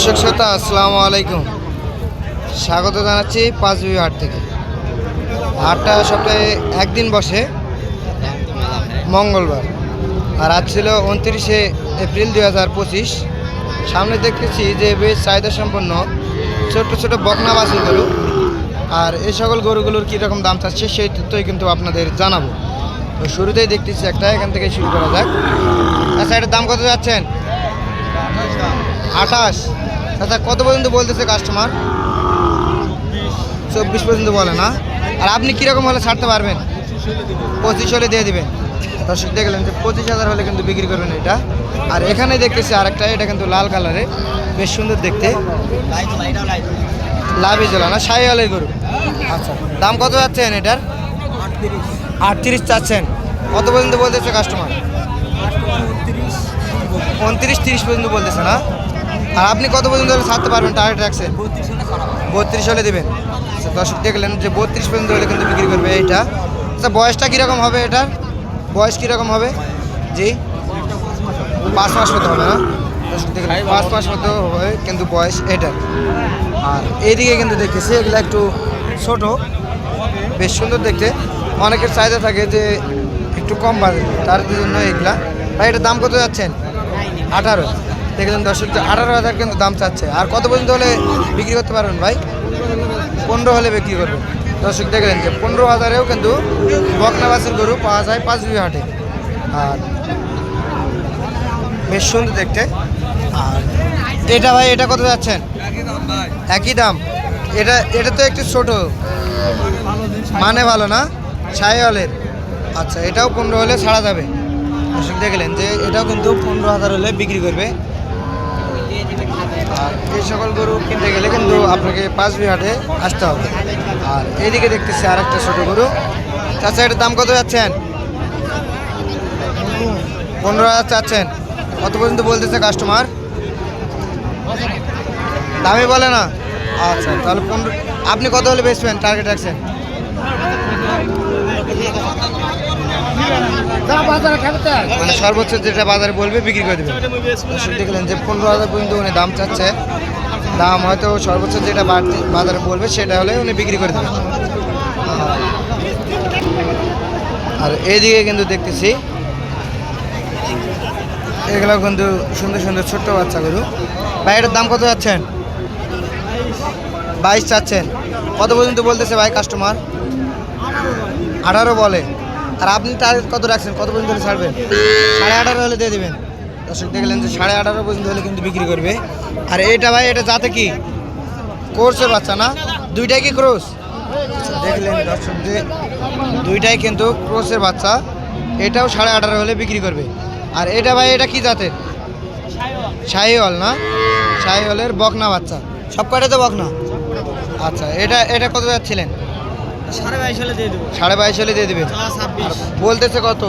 দর্শক শ্রোতা, আসসালামু আলাইকুম। স্বাগত জানাচ্ছি পাঁচ পাঁচবি হাট থেকে। হাটটা সপ্তাহে একদিন বসে, মঙ্গলবার। আর আজ ছিল উনত্রিশে এপ্রিল দুই হাজার পঁচিশ। সামনে দেখতেছি যে বেশ চাহিদা সম্পন্ন, ছোট্ট ছোট বকনা গরু। আর এই সকল গরুগুলোর কীরকম দাম চাচ্ছে সেই তথ্যই কিন্তু আপনাদের জানাব। তো শুরুতেই দেখতেছি একটা, এখান থেকে শুরু করা যাক। আচ্ছা এটার দাম কত যাচ্ছেন? আঠাশ। আচ্ছা কত পর্যন্ত বলতেছে কাস্টমার চব্বিশ পর্যন্ত বলে না। আর আপনি কীরকম হলে ছাড়তে পারবেন? পঁচিশ হলে দিয়ে দিবেন। দর্শক দেখলেন যে পঁচিশ হাজার হলে কিন্তু বিক্রি করবেন এটা। আর এখানে দেখতেছি আরেকটা এটা কিন্তু লাল কালারে বেশ সুন্দর দেখতে। লাভই জলা না সাই আলের গরু। আচ্ছা দাম কত যাচ্ছেন এটার? আটত্রিশ চাচ্ছেন। কত পর্যন্ত বলতেছে কাস্টমার উনত্রিশ তিরিশ পর্যন্ত বলতেছে না? আর আপনি কত পর্যন্ত হলে ছাড়তে পারবেন টার্গেট রাখছেন বত্রিশ হলে দেবেন। আচ্ছা দর্শক দেখলেন যে বত্রিশ পর্যন্ত হলে কিন্তু বিক্রি করবে এইটা। আচ্ছা বয়সটা কীরকম হবে এটার? বয়স কীরকম হবে? জি? পাঁচ মাস মতো হবে না? পাঁচ মাস মতো হবে কিন্তু বয়স এটার। আর এইদিকে কিন্তু দেখতেছি এগুলো একটু ছোট বেশ সুন্দর দেখতে। অনেকের চাহিদা থাকে যে একটু কম বাজে তার জন্য এগুলা। ভাই এটার দাম কত যাচ্ছেন? আঠারো। দেখলেন দর্শক আঠারো হাজার কিন্তু দাম চাচ্ছে। আর কত পর্যন্ত হলে বিক্রি করতে পারবেন ভাই? পনেরো হলে বিক্রি করবেন। দর্শক দেখলেন যে পনেরো হাজারেও কিন্তু বকনাবাসের গরু পাওয়া যায় পাঁচ বিঘা হাটে। আর বেশ সুন্দর দেখতে। আর এটা ভাই, এটা কত যাচ্ছেন? একই দাম। এটা এটা তো একটু ছোট। মানে ভালো না? ছায়ালের। আচ্ছা এটাও পনেরো হলে ছাড়া যাবে। দেখলেন যে এটাও কিন্তু পনেরো হাজার হলে বিক্রি করবে। আর এই সকল গরু কিনতে গেলে কিন্তু আপনাকে পাঁচ বিহাটে আসতে হবে। আর এইদিকে দেখতেছি আর একটা ছোটো গরু। চাচা, এটার দাম কত যাচ্ছেন? পনেরো হাজার চাচ্ছেন। কত পর্যন্ত বলতেছে কাস্টমার দামই বলে না। আচ্ছা তাহলে পনেরো আপনি কত হলে বেচবেন? টার্গেট রাখছেন? মানে সর্বোচ্চ যেটা বাজারে বলবে বিক্রি করে দর্শক দেখলেন যে পনেরো হাজার পর্যন্ত উনি দাম চাচ্ছে। দাম হয়তো সর্বোচ্চ যেটা বাজারে বলবে সেটা হলে উনি বিক্রি করে দেবেন। আর এইদিকে কিন্তু দেখতেছি, এগুলো কিন্তু সুন্দর সুন্দর ছোট্ট বাচ্চা গরু। ভাই, এটার দাম কত যাচ্ছেন? বাইশ চাচ্ছেন। কত পর্যন্ত বলতেছে ভাই কাস্টমার আঠারো বলে। আর আপনি টার্গেট কত রাখছেন? কত পর্যন্ত ছাড়বেন? সাড়ে আঠারো হলে দিয়ে দেবেন। দর্শক দেখলেন যে সাড়ে আঠারো পর্যন্ত হলে কিন্তু বিক্রি করবে। আর এটা ভাই এটা যাতে কি? কোর্সের বাচ্চা না? দুইটাই কি ক্রোস আচ্ছা, দেখলেন দর্শক যে দুইটাই কিন্তু ক্রোসের বাচ্চা। এটাও সাড়ে আঠারো হলে বিক্রি করবে। আর এটা ভাই এটা কি জাতের? শাহিওয়াল না? শাহিওয়ালের বকনা বাচ্চা। সব কয়টা তো বকনা? আচ্ছা এটা এটা কত যাচ্ছিলেন? সাড়ে বাইশ হলে দিয়ে দেবো। সাড়ে বাইশ হলে দিয়ে ছাব্বিশ। বলতেছে কত?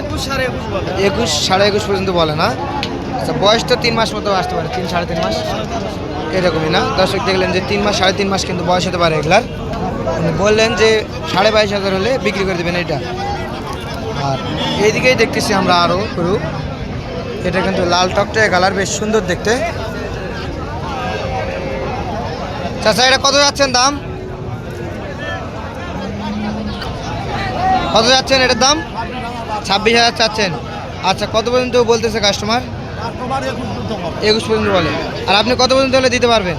একুশ সাড়ে একুশ বলে। একুশ সাড়ে একুশ পর্যন্ত বলে না? আচ্ছা বয়স তো তিন মাস মতো আসতে পারে তিন সাড়ে তিন মাস? এরকমই না? দর্শক দেখলেন যে তিন মাস সাড়ে তিন মাস কিন্তু বয়স হতে পারে এগুলার। বললেন যে সাড়ে বাইশ হাজার হলে বিক্রি করে দেবেন এটা। আর এইদিকেই দেখতেছি আমরা আরও গরু। এটা কিন্তু লাল টকটে কালার বেশ সুন্দর দেখতে। চাচা এটা কত যাচ্ছেন দাম? কত যাচ্ছেন এটার দাম? ছাব্বিশ হাজার চাচ্ছেন। আচ্ছা কত পর্যন্ত বলতেছে কাস্টমার একুশ পর্যন্ত বলে। আর আপনি কত পর্যন্ত হলে দিতে পারবেন?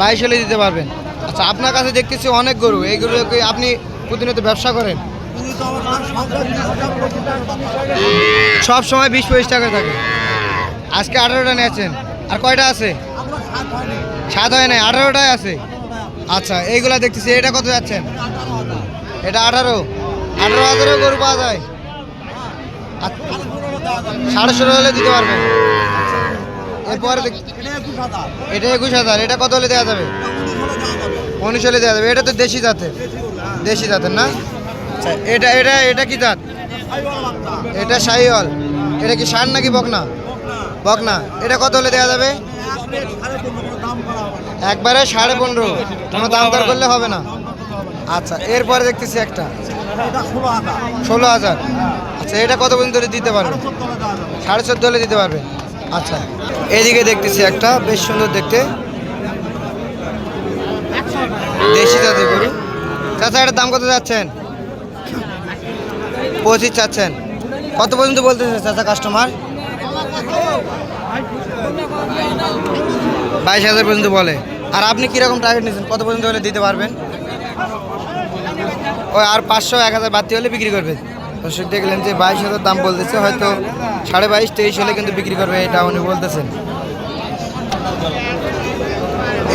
বাইশ হলে দিতে পারবেন। আচ্ছা আপনার কাছে দেখতেছি অনেক গরু। এই গরুকে আপনি প্রতিনিয়ত ব্যবসা করেন? সব সময় বিশ পঁচিশ টাকা থাকে। আজকে আঠারোটা নিয়েছেন। আর কয়টা আছে? সাত হয় নাই। আঠারোটাই আছে। আচ্ছা এইগুলা দেখতেছি। এটা কত যাচ্ছেন? এটা আঠারো। আঠারো হাজারও গরু পাওয়া যায়। সাড়ে ষোলো হলে দিতে আচ্ছা। এরপরে এটা একুশ হাজার। এটা কত হলে দেওয়া যাবে? উনিশ হলে দেওয়া যাবে। এটা তো দেশি জাতের। দেশি জাতের না? আচ্ছা এটা এটা এটা কি জাত? এটা শাহিওয়াল। এটা কি ষাট নাকি বকনা? বকনা। এটা কত হলে দেওয়া যাবে? একবারে সাড়ে পনেরো। কোনো দাম দর করলে হবে না। আচ্ছা এরপরে দেখতেছি একটা। ষোলো হাজার। আচ্ছা এটা কত পর্যন্ত দিতে পারবেন সাড়ে চোদ্দ হলে দিতে পারবেন আচ্ছা এদিকে দেখতেছি একটা বেশ সুন্দর দেখতে। দেশি জাতের গরু। চাচা এটার দাম কত যাচ্ছেন পঁচিশ চাচ্ছেন। কত পর্যন্ত বলতেছে চাচা কাস্টমার বাইশ হাজার পর্যন্ত বলে। আর আপনি কীরকম টার্গেট নিয়েছেন? কত পর্যন্ত হলে দিতে পারবেন? ওই আর পাঁচশো, এক হাজার বাড়তি হলে বিক্রি করবে। দর্শক দেখলেন যে বাইশ হাজার দাম বলতেছে, হয়তো সাড়ে বাইশ, তেইশ হলে কিন্তু বিক্রি করবে, এটা উনি বলতেছেন।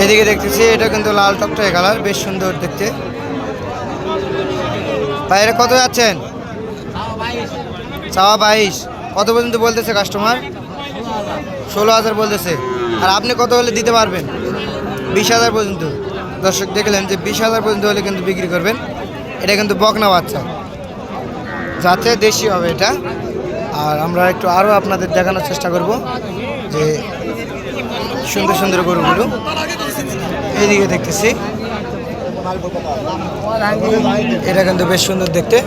এদিকে দেখতেছি, এটা কিন্তু লাল টকটকে কালার, বেশ সুন্দর দেখতে। বাইরে কত যাচ্ছেন? চাওয়া বাইশ। কত পর্যন্ত বলতেছে কাস্টমার ষোলো হাজার বলতেছে। আর আপনি কত হলে দিতে পারবেন? বিশ হাজার পর্যন্ত। দর্শক দেখলেন যে বিশ হাজার পর্যন্ত হলে কিন্তু বিক্রি করবেন। এটা কিন্তু বকনা বাচ্চা। যাতে দেশি হবে এটা। আর আমরা একটু আরও আপনাদের দেখানোর চেষ্টা করব যে সুন্দর সুন্দর গরুগুলো। এইদিকে দেখতেছি। এটা কিন্তু বেশ সুন্দর দেখতে।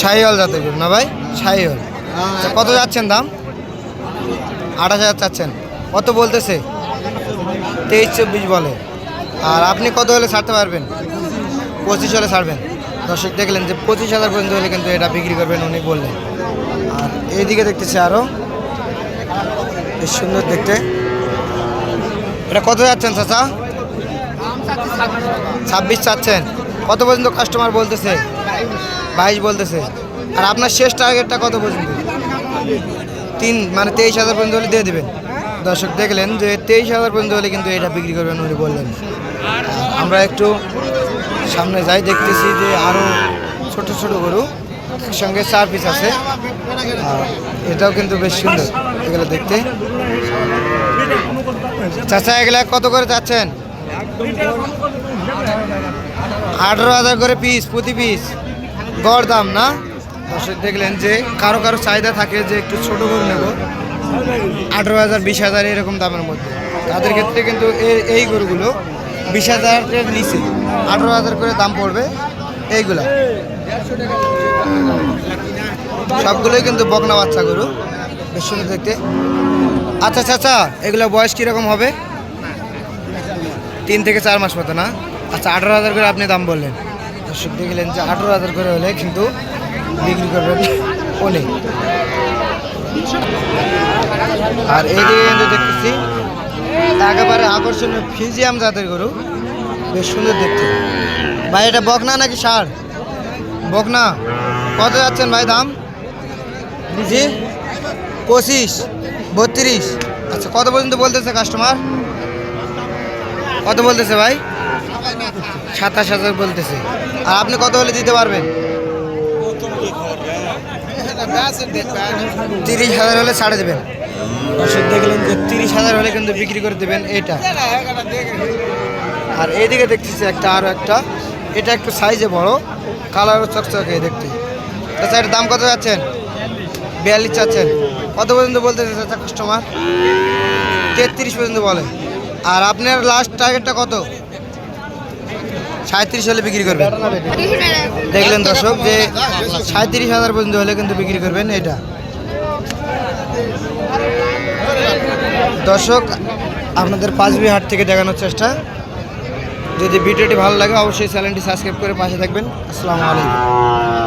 শাহিওয়াল জাতের গরু না ভাই? শাহিওয়াল আচ্ছা, কত যাচ্ছেন দাম? আঠাশ হাজার চাচ্ছেন। কত বলতেছে? তেইশ চব্বিশ বলে। আর আপনি কত হলে ছাড়তে পারবেন? পঁচিশ হলে ছাড়বেন। দর্শক দেখলেন যে পঁচিশ হাজার পর্যন্ত হলে কিন্তু এটা বিক্রি করবেন উনি বললেন। আর এইদিকে দেখতেছি আরও বেশ সুন্দর দেখতে। এটা কত যাচ্ছেন চাচা? ছাব্বিশ চাচ্ছেন। কত পর্যন্ত কাস্টমার বলতেছে? বাইশ বলতেছে। আর আপনার শেষ টার্গেটটা কত পর্যন্ত? তিন মানে তেইশ হাজার পর্যন্ত হলে দিয়ে দেবেন। দর্শক দেখলেন যে তেইশ হাজার পর্যন্ত হলে কিন্তু এটা বিক্রি করবেন উনি বললেন। আমরা একটু সামনে যাই দেখতেছি যে আরও ছোট ছোট গরু সঙ্গে চার পিস আছে। এটাও কিন্তু বেশ সুন্দর এগুলো দেখতে। চাচা, এগুলা কত করে চাচ্ছেন? আঠারো হাজার করে পিস প্রতি পিস গড় দাম না? দর্শক দেখলেন যে কারও কারও চাহিদা থাকে যে একটু ছোট গরু নেব। আঠারো হাজার, বিশ হাজার এরকম দামের মধ্যে। তাদের ক্ষেত্রে কিন্তু এই গরুগুলো বিশ হাজারের নিচে আঠারো হাজার করে দাম পড়বে। এইগুলা। সবগুলোই কিন্তু বকনা বাচ্চা গরু। বেশ সুন্দর দেখতে। আচ্ছা চাচা এগুলো বয়স কীরকম হবে? তিন থেকে চার মাস মতো না? আচ্ছা আঠারো হাজার করে আপনি দাম বললেন। দর্শক দেখলেন যে আঠারো হাজার করে হলে কিন্তু বিক্রি করবেন অনেক। আর এইদিকে কিন্তু দেখতেছি একেবারে আকর্ষণীয় ফিজিয়াম জাতের গরু। বেশ সুন্দর দেখতে। ভাই, এটা বকনা নাকি সার বকনা। কত যাচ্ছেন ভাই দাম? জি? পঁচিশ, বত্রিশ। আচ্ছা কত পর্যন্ত বলতেছে কাস্টমার কত বলতেছে ভাই? সাতাশ হাজার বলতেছে। আর আপনি কত হলে দিতে পারবেন? তিরিশ হাজার হলে ছাড়ে দেবেন। দর্শক দেখলেন যে তিরিশ হাজার হলে কিন্তু বিক্রি করে দেবেন এইটা আর এইদিকে দেখতেছি একটা আরও একটা। এটা একটু সাইজে বড়, কালারও চকচকে দেখতে। আচ্ছা এটার দাম কত যাচ্ছেন? বিয়াল্লিশ চাচ্ছেন। কত পর্যন্ত বলতেছে চাচা কাস্টমার তেত্রিশ পর্যন্ত বলে আর আপনার লাস্ট টার্গেটটা কত? সাঁত্রিশ হলে বিক্রি করবেন। দেখলেন দর্শক যে সাঁত্রিশ হাজার পর্যন্ত হলে কিন্তু বিক্রি করবেন এটা। দর্শক, আপনাদের পাঁচবিহাট থেকে দেখানোর চেষ্টা। যদি ভিডিওটি ভালো লাগে, অবশ্যই চ্যানেলটি সাবস্ক্রাইব করে পাশে থাকবেন। আসসালামু আলাইকুম।